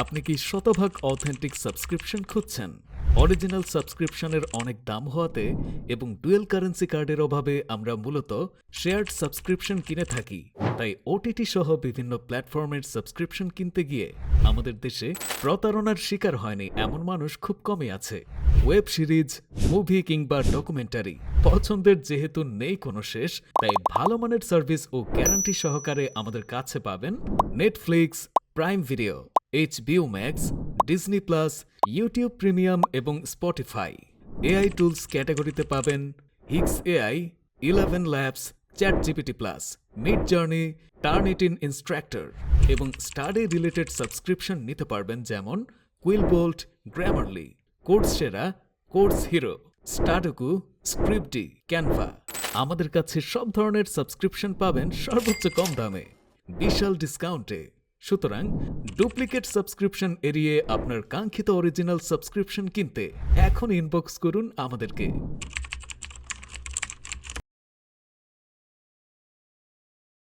আপনি কি শতভাগ অথেন্টিক সাবস্ক্রিপশন খুঁজছেন? অরিজিনাল সাবস্ক্রিপশনের অনেক দাম হওয়াতে এবং ডুয়েল কারেন্সি কার্ডের অভাবে আমরা মূলত শেয়ার্ড সাবস্ক্রিপশন কিনে থাকি। তাই ওটিটি সহ বিভিন্ন প্ল্যাটফর্মের সাবস্ক্রিপশন কিনতে গিয়ে আমাদের দেশে প্রতারণার শিকার হয়নি এমন মানুষ খুব কমই আছে। ওয়েব সিরিজ মুভি কিংবা ডকুমেন্টারি পছন্দের যেহেতু নেই কোনো শেষ, তাই ভালো মানের সার্ভিস ও গ্যারান্টি সহকারে আমাদের কাছে পাবেন Netflix Prime Video HBO Max Disney Plus YouTube Premium এবং স্পটিফাই এআই টুলস ক্যাটাগরিতে পাবেন Hix AI Eleven Labs Chat GPT Plus Midjourney Turnitin instructor এবং স্টাডি রিলেটেড সাবস্ক্রিপশন নিতে পারবেন যেমন কুইল বোল্ট গ্রামারলি কোর্স সেরা Course Hero Studocu Scripty Canva আমাদের কাছে সব ধরনের সাবস্ক্রিপশন পাবেন সর্বোচ্চ কম দামে। বিশাল ডিসকাউন্টে সুতরাং ডুপ্লিকেট সাবস্ক্রিপশন এড়িয়ে আপনার কাঙ্ক্ষিত অরিজিনাল সাবস্ক্রিপশন কিনতে এখন ইনবক্স করুন আমাদেরকে।